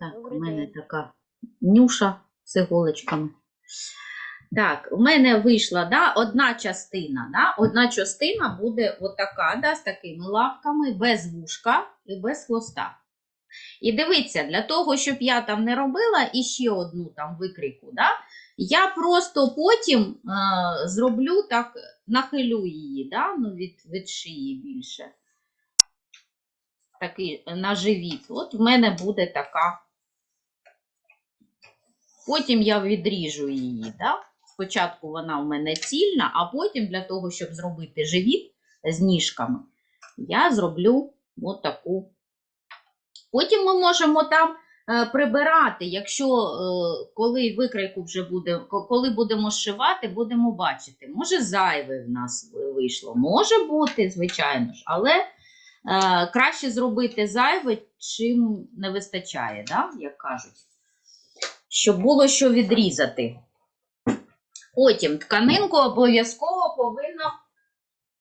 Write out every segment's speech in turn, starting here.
Так, у мене така нюша з іголочками. Так, у мене вийшла да, одна частина. Да? Одна частина буде отака, да, з такими лапками, без вушка і без хвоста. І дивіться, для того, щоб я там не робила іще одну там викрику, да, я просто потім е, зроблю так, нахилю її да, ну, від, від шиї більше. Такий на живіт. От в мене буде така. Потім я відріжу її. Да? Спочатку вона у мене цільна, а потім для того, щоб зробити живіт з ніжками, я зроблю от таку. Потім ми можемо там е, прибирати, якщо е, коли викройку вже буде, коли будемо зшивати, будемо бачити. Може, зайве в нас вийшло. Може бути, звичайно ж, але е, краще зробити зайве, чим не вистачає, да? як кажуть. Щоб було що відрізати. Потім тканинку обов'язково повинно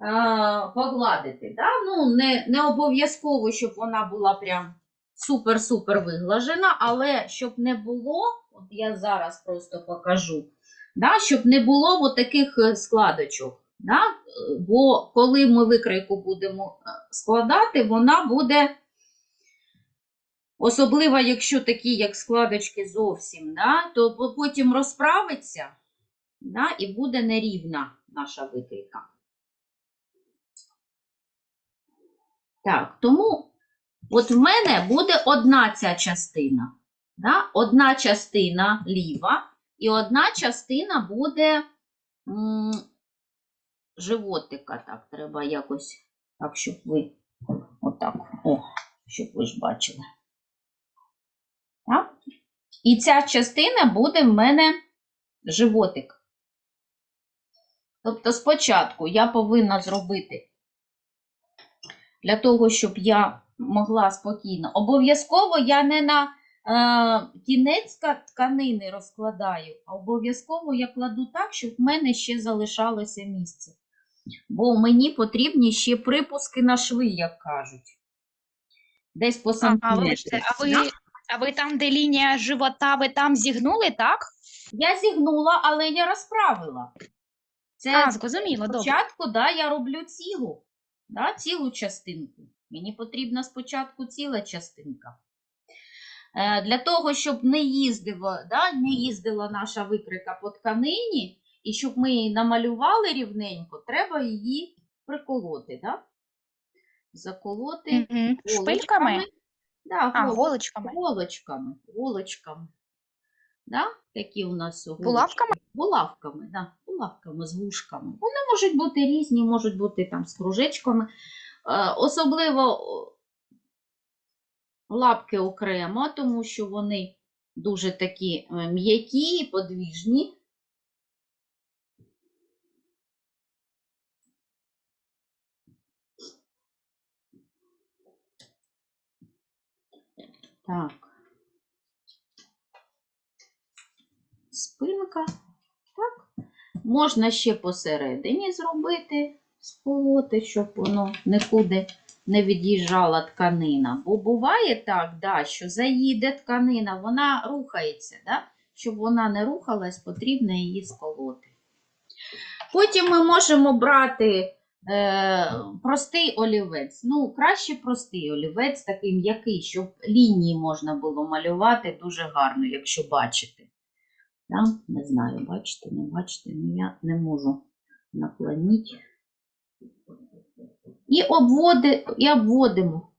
е, погладити. Да? Ну, не, не обов'язково, щоб вона була прям супер-супер виглажена, але щоб не було, от я зараз просто покажу, да? щоб не було таких е, складочок. Да? Е, Бо коли ми викройку будемо е, складати, вона буде. Особливо, якщо такі, як складочки зовсім, да, то потім розправиться да, і буде нерівна наша викрійка. Так, тому от в мене буде одна ця частина. Да? Одна частина ліва, і одна частина буде животика. Так, треба якось, так, щоб ви отак, о, щоб ви ж бачили. І ця частина буде в мене животик. Тобто спочатку я повинна зробити для того, щоб я могла спокійно. Обов'язково я не на е, кінець тканини розкладаю, а обов'язково я кладу так, щоб в мене ще залишалося місце. Бо мені потрібні ще припуски на шви, як кажуть. Десь по А, сантиметрі. вибачте, а ви, а ви там, де лінія живота, ви там зігнули, так? Я зігнула, але я розправила. Це А, зрозуміло, добре. спочатку да, я роблю цілу, да, цілу частинку. Мені потрібна спочатку ціла частинка. Е, для того, щоб не їздила, да, не їздила наша викрика по тканині, і щоб ми її намалювали рівненько, треба її приколоти. Да? Заколоти Мгм. Шпильками? Да, А, гол- голочками. Голочками, голочками. Да? Такі у нас голочки. Булавками? Булавками, да. Булавками з вушками. Вони можуть бути різні, можуть бути там з кружечками. Е, особливо лапки окремо, тому що вони дуже такі е, м'які і подвіжні. Так. Спинка. Так. Можна ще посередині зробити сполоти, щоб воно нікуди не від'їжджала тканина. Бо буває так, да, що заїде тканина, вона рухається. Да? Щоб вона не рухалась, потрібно її сколоти. Потім ми можемо брати е, простий олівець. Ну, краще простий олівець, такий м'який, щоб лінії можна було малювати дуже гарно, якщо бачите. Да? Не знаю, бачите, не бачите, ну я не можу наклонити. І, обводи, і обводимо.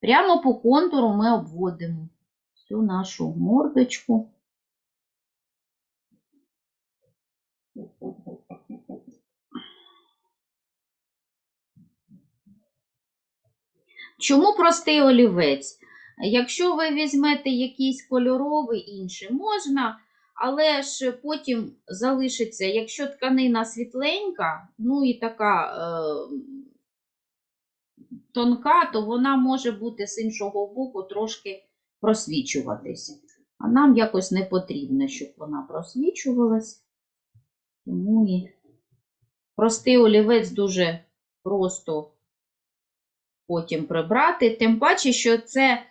Прямо по контуру ми обводимо всю нашу мордочку. Чому простий олівець? Якщо ви візьмете якийсь кольоровий інший, можна, але ж потім залишиться, якщо тканина світленька, ну і така е, тонка, то вона може бути з іншого боку трошки просвічуватися. А нам якось не потрібно, щоб вона просвічувалась. Тому і простий олівець дуже просто потім прибрати. Тим паче, що це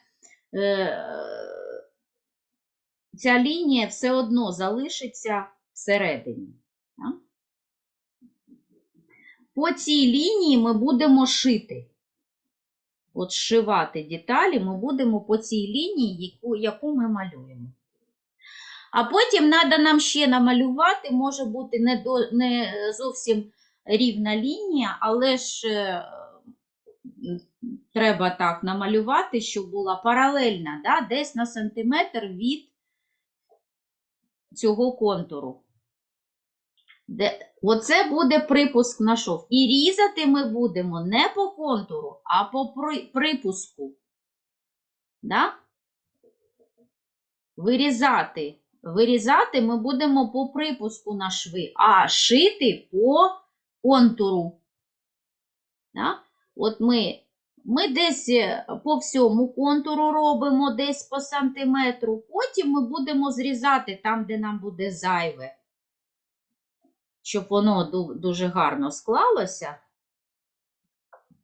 е, ця лінія все одно залишиться всередині. По цій лінії ми будемо шити. От зшивати деталі ми будемо по цій лінії, яку, яку ми малюємо. А потім треба нам ще намалювати, може бути не, до, не зовсім рівна лінія, але ж е, треба так намалювати, щоб була паралельна, да, десь на сантиметр від цього контуру. Де, оце буде припуск на шов. І різати ми будемо не по контуру, а по при, припуску. Да? Вирізати. Вирізати ми будемо по припуску на шви, а шити по контуру. Да? От ми, ми десь е, по всьому контуру робимо, десь по сантиметру. Потім ми будемо зрізати там, де нам буде зайве щоб воно дуже гарно склалося.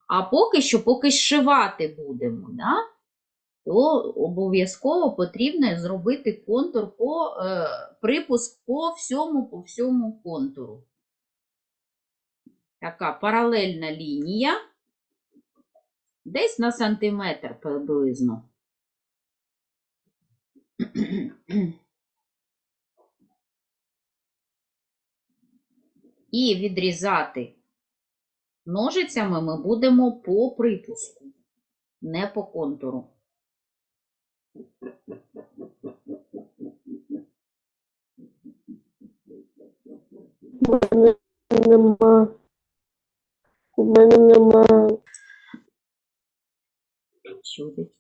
А поки що, поки зшивати будемо, да? то обов'язково потрібно зробити контур по е, припуск по всьому, по всьому контуру. Така паралельна лінія, десь на сантиметр приблизно. І відрізати ножицями ми будемо по припуску, не по контуру. У мене нема. У мене нема. Чудить.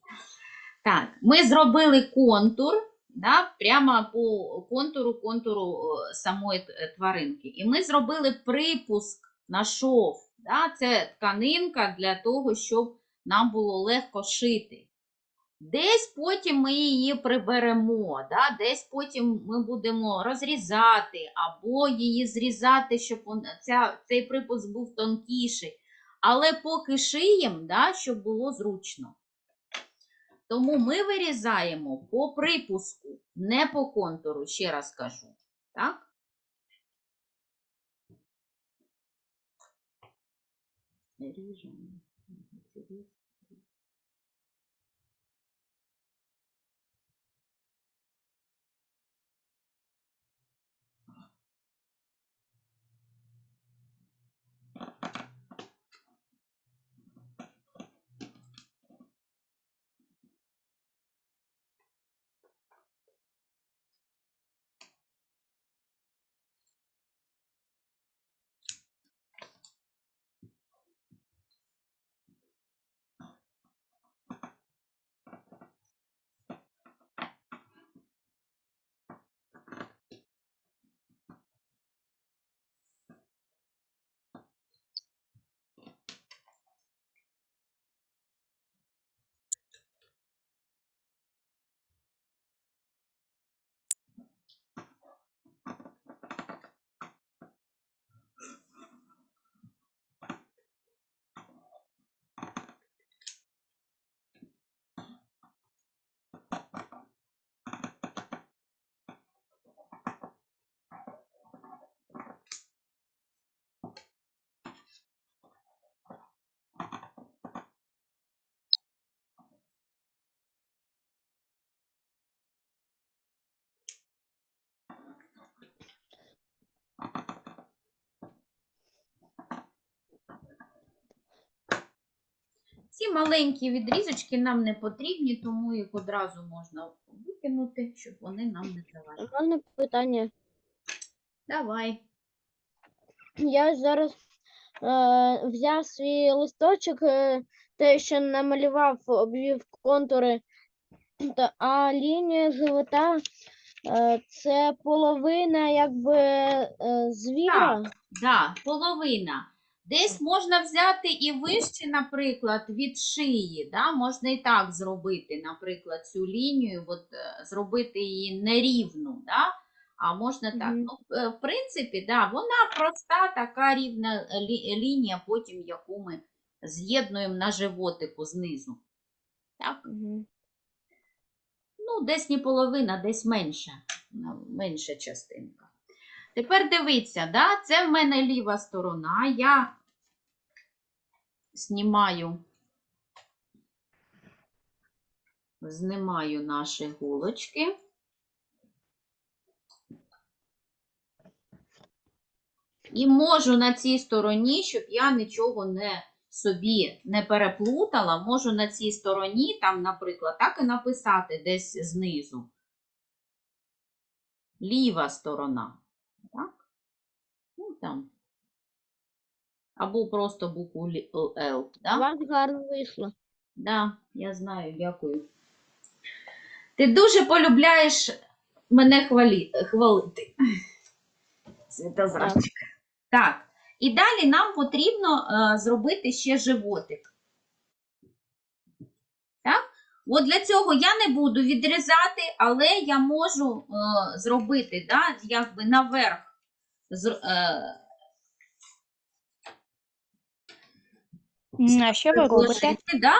Так, ми зробили контур, да, прямо по контуру контуру е, самої тваринки. І ми зробили припуск на шов. Да, це тканинка для того, щоб нам було легко шити. Десь потім ми її приберемо, да? десь потім ми будемо розрізати або її зрізати, щоб ця, цей припуск був тонкіший. Але поки шиємо, да, щоб було зручно. Тому ми вирізаємо по припуску, не по контуру, ще раз кажу. Так? Ріжемо. Ці маленькі відрізочки нам не потрібні, тому їх одразу можна викинути, щоб вони нам не заважали. Мене питання. Давай. Я зараз е, взяв свій листочок, е, те, що намалював, обвів контури, та, а лінія живота е, це половина якби е, звіра. Да, половина. Десь можна взяти і вище, наприклад, від шиї. Да? Можна і так зробити, наприклад, цю лінію, от, е, зробити її нерівну. Да? А можна так. Мгм. Ну, е, в принципі, да, вона проста така рівна лі- лінія, потім яку ми з'єднуємо на животику знизу. Так? Мгм. Ну, десь не половина, десь менше. на- Менша частинка. Тепер дивіться, да? це в мене ліва сторона. Я знімаю, знімаю наші голочки. І можу на цій стороні, щоб я нічого не собі не переплутала, можу на цій стороні, там, наприклад, так і написати десь знизу. Ліва сторона. Так? Ну, там. Або просто букву лі- Л. У вас гарно вийшло. Да, я знаю, дякую. Ти дуже полюбляєш мене хвалі... хвалити. Світозарчик. Так, і далі нам потрібно е, зробити ще животик. Так? От для цього я не буду відрізати, але я можу е, зробити, да, якби наверх. З, е, М, А що ви робите? Да?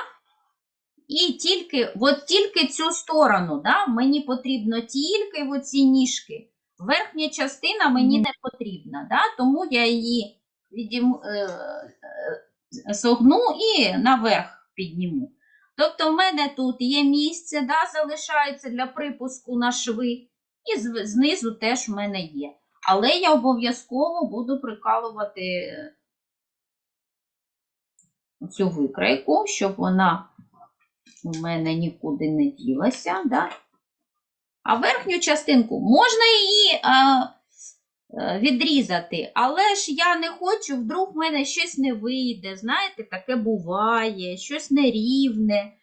І тільки, от тільки цю сторону, да? мені потрібно тільки оці ніжки. Верхня частина мені Мгм. не потрібна, да? тому я її відім, е, е, согну і наверх підніму. Тобто в мене тут є місце, да, залишається для припуску на шви, і знизу теж в мене є. Але я обов'язково буду прикалувати цю викрайку, щоб вона у мене нікуди не ділася. Да? А верхню частинку можна її а, е, відрізати, але ж я не хочу, вдруг в мене щось не вийде. Знаєте, таке буває, щось нерівне.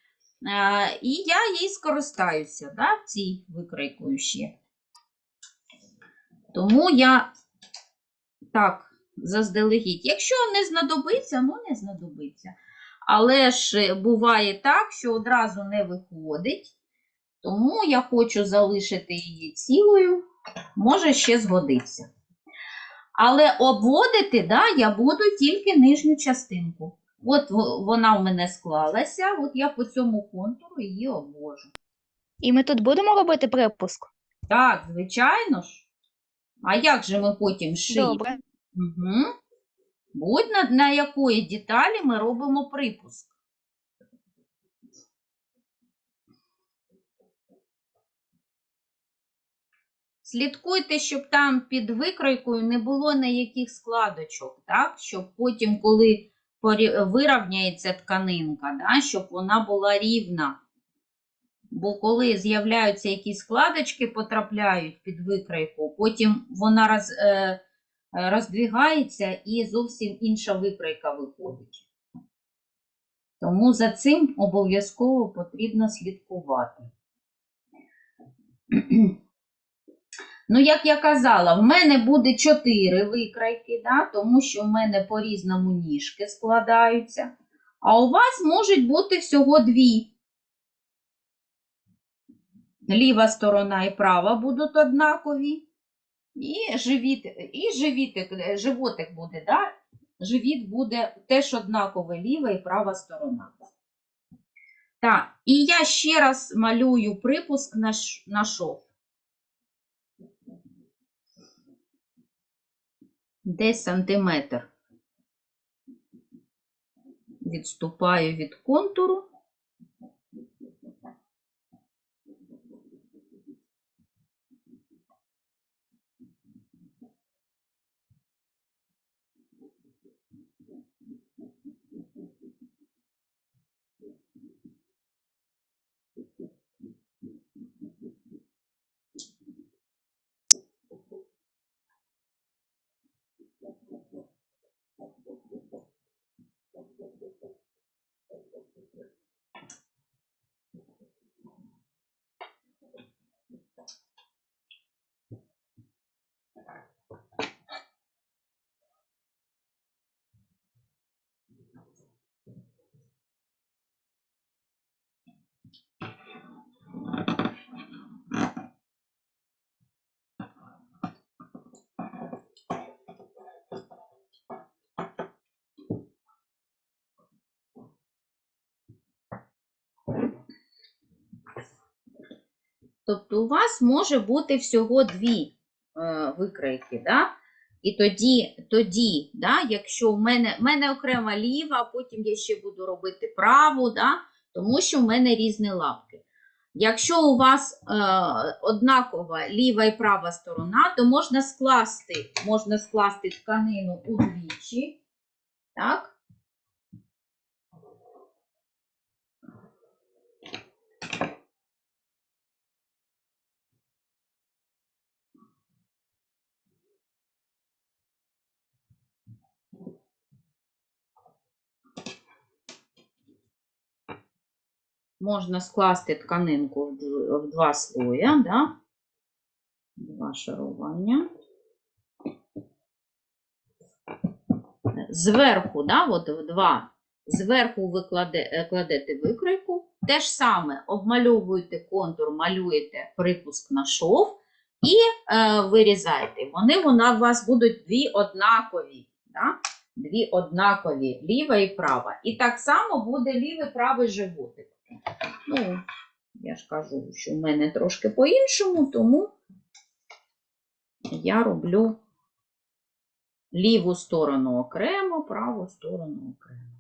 А, і я їй скористаюся, да, цій викрайкою ще. Тому я так, заздалегідь. Якщо не знадобиться, ну не знадобиться. Але ж е, буває так, що одразу не виходить. Тому я хочу залишити її цілою, може ще згодиться. Але обводити да, я буду тільки нижню частинку. От вона в мене склалася, от я по цьому контуру її обвожу. І ми тут будемо робити припуск? Так, звичайно ж. А як же ми потім шиємо? Добре. Угу. Будь на, на якої деталі ми робимо припуск. Слідкуйте, щоб там під викройкою не було ніяких складочок, так? щоб потім, коли вирівняється тканинка, да? щоб вона була рівна. Бо коли з'являються якісь складочки, потрапляють під викройку, потім вона роз, е, роздвигається і зовсім інша викройка виходить. Тому за цим обов'язково потрібно слідкувати. Ну, як я казала, в мене буде 4 викрайки, да, тому що в мене по-різному ніжки складаються. А у вас можуть бути всього дві. Ліва сторона і права будуть однакові. І живіт, і живітик, е, животик буде, да? Живіт буде теж однаковий ліва і права сторона. Так, і я ще раз малюю припуск на, на шов. Десь сантиметр. Відступаю від контуру. Тобто у вас може бути всього дві е, викройки, да? І тоді, тоді да, якщо в мене, в мене окрема ліва, потім я ще буду робити праву, да, тому що в мене різні лапки. Якщо у вас е, однакова ліва і права сторона, то можна скласти, можна скласти тканину удвічі. Так? Можна скласти тканинку в два слоя, да? два шарування. Зверху, да, от в два, зверху ви кладе- е, кладете викройку. Те ж саме обмальовуєте контур, малюєте припуск на шов і е, вирізаєте. Вони вона, у вас будуть дві однакові. Да? Дві однакові, ліва і права. І так само буде лівий правий животик. Ну, я ж кажу, що в мене трошки по-іншому, тому я роблю ліву сторону окремо, праву сторону окремо.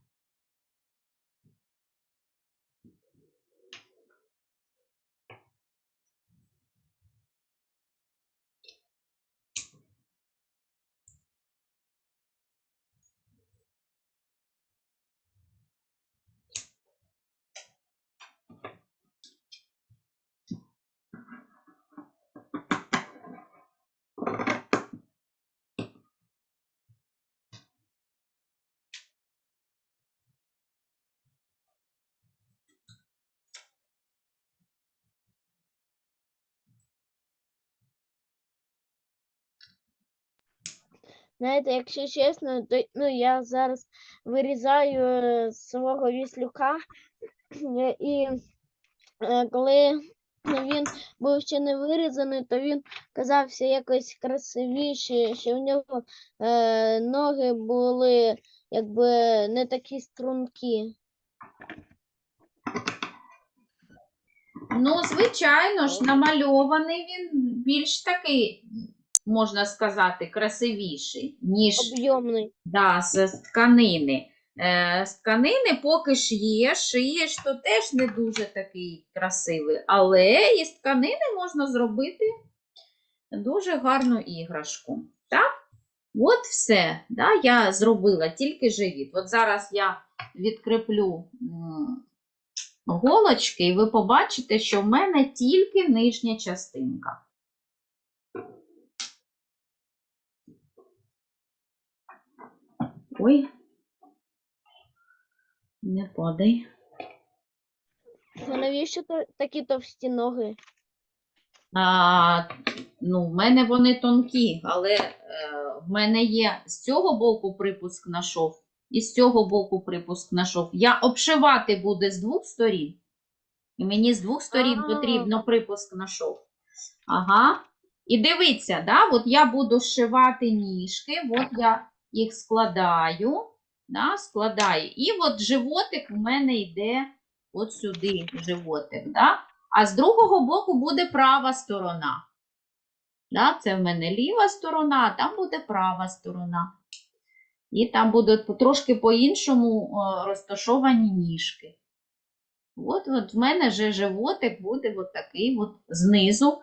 Знаєте, якщо чесно, то ну, я зараз вирізаю е, свого віслюка, е, і е, коли він був ще не вирізаний, то він казався якось красивіший, що в нього е, ноги були якби не такі стрункі. Ну, звичайно ж, намальований він більш такий, можна сказати, красивіший, ніж Об'ємний. да, з, тканини. Е, з тканини поки шиєш, шиєш, то теж не дуже такий красивий. Але із тканини можна зробити дуже гарну іграшку. Так? От все. Да? Я зробила тільки живіт. От зараз я відкріплю м, голочки, і ви побачите, що в мене тільки нижня частинка. Ой, не падай. А навіщо такі товсті ноги? А, ну, в мене вони тонкі, але е, в мене є з цього боку припуск на шов, і з цього боку припуск на шов. Я обшивати буду з двох сторін. І мені з двох сторін А. потрібно припуск на шов. Ага. І дивіться, да, от я буду зшивати ніжки, от я їх складаю, да, складаю. І от животик в мене йде от сюди, животик. Да? А з другого боку буде права сторона. Да? Це в мене ліва сторона, а там буде права сторона. І там будуть трошки по-іншому розташовані ніжки. От, от в мене вже животик буде от такий от знизу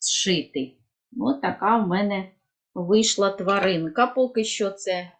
зшитий. От така в мене вийшла тваринка. Поки що це